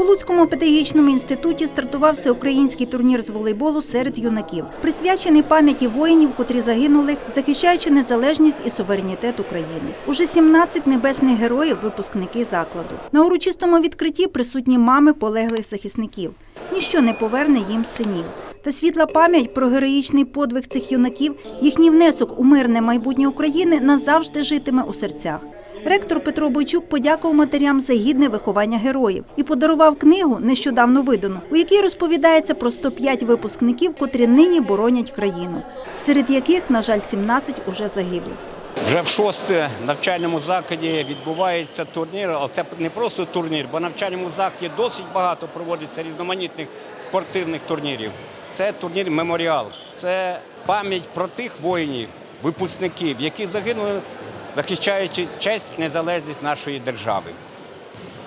У Луцькому педагогічному інституті стартував всеукраїнський турнір з волейболу серед юнаків, присвячений пам'яті воїнів, котрі загинули, захищаючи незалежність і суверенітет України. Уже 17 небесних героїв випускники закладу. На урочистому відкритті присутні мами полеглих захисників. Ніщо не поверне їм синів. Та світла пам'ять про героїчний подвиг цих юнаків, їхній внесок у мирне майбутнє України назавжди житиме у серцях. Ректор Петро Бойчук подякував матерям за гідне виховання героїв і подарував книгу, нещодавно видану, у якій розповідається про 105 випускників, котрі нині боронять країну, серед яких, на жаль, 17 уже загиблих. Вже в шосте навчальному закладі відбувається турнір, але це не просто турнір, бо в навчальному закладі досить багато проводиться різноманітних спортивних турнірів. Це турнір Меморіал, це пам'ять про тих воїнів, випускників, які загинули, захищаючи честь і незалежність нашої держави.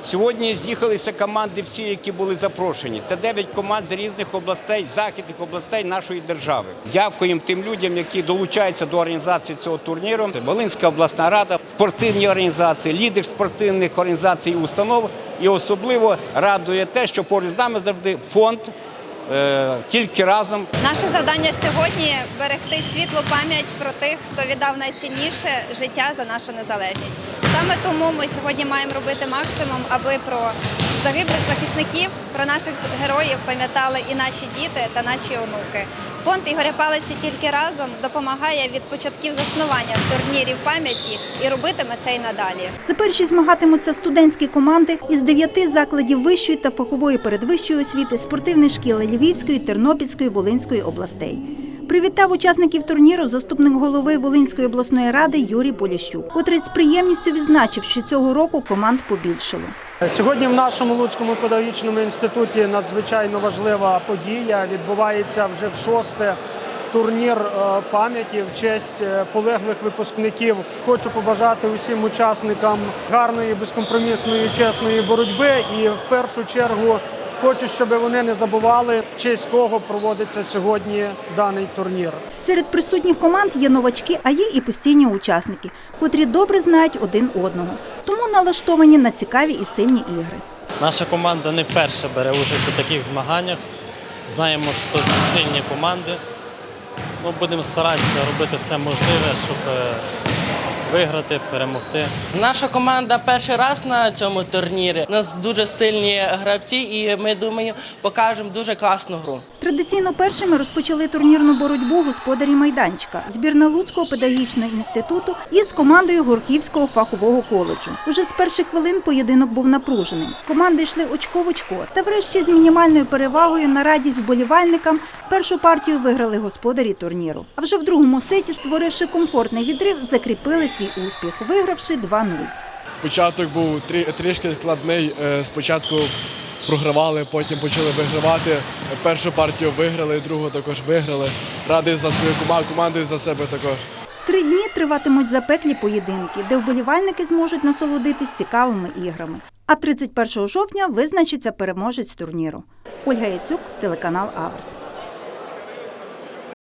Сьогодні з'їхалися команди всі, які були запрошені. Це 9 команд з різних областей, західних областей нашої держави. Дякуємо тим людям, які долучаються до організації цього турніру. Волинська обласна рада, спортивні організації, лідер спортивних організацій і установ. І особливо радує те, що поруч з нами завжди фонд тільки разом Наше завдання сьогодні берегти світлу пам'ять про тих, хто віддав найцінніше життя за нашу незалежність. Саме тому ми сьогодні маємо робити максимум, аби про загиблих захисників, про наших героїв пам'ятали і наші діти та наші онуки. Фонд Ігоря Палиці тільки разом допомагає від початків заснування турнірів пам'яті і робитиме це й надалі. За перші змагатимуться студентські команди із дев'яти закладів вищої та фахової передвищої освіти, спортивних шкіл Львівської, Тернопільської, Волинської областей. Привітав учасників турніру заступник голови Волинської обласної ради Юрій Поліщук, котрий з приємністю відзначив, що цього року команд побільшало. Сьогодні в нашому Луцькому педагогічному інституті надзвичайно важлива подія. Відбувається вже в шосте турнір е, пам'яті в честь е, полеглих випускників. Хочу побажати усім учасникам гарної, безкомпромісної, чесної боротьби. І в першу чергу хочу, щоб вони не забували, в честь кого проводиться сьогодні даний турнір. Серед присутніх команд є новачки, а є і постійні учасники, котрі добре знають один одного, тому налаштовані на цікаві і сильні ігри. Наша команда не вперше бере участь у таких змаганнях. Знаємо, що тут сильні команди. Ну, будемо старатися робити все можливе, щоб е, виграти, перемогти. Наша команда перший раз на цьому турнірі. У нас дуже сильні гравці, і ми думаю, покажемо дуже класну гру. Традиційно першими розпочали турнірну боротьбу господарі майданчика, збірна Луцького педагогічного інституту із командою Горківського фахового коледжу. Уже з перших хвилин поєдинок був напруженим. Команди йшли очко в очко. Та врешті з мінімальною перевагою на радість вболівальникам першу партію виграли господарі турніру. А вже в другому сеті, створивши комфортний відрив, закріпили свій успіх, вигравши 2-0. Початок був трішки складний. Е, Спочатку програвали, потім почали вигравати. Першу партію виграли, другу також виграли. Радий за свою команду, команду і за себе також. Три дні триватимуть запеклі поєдинки, де вболівальники зможуть насолодитись цікавими іграми. А 31 жовтня визначиться переможець турніру. Ольга Яцюк, телеканал Аверс.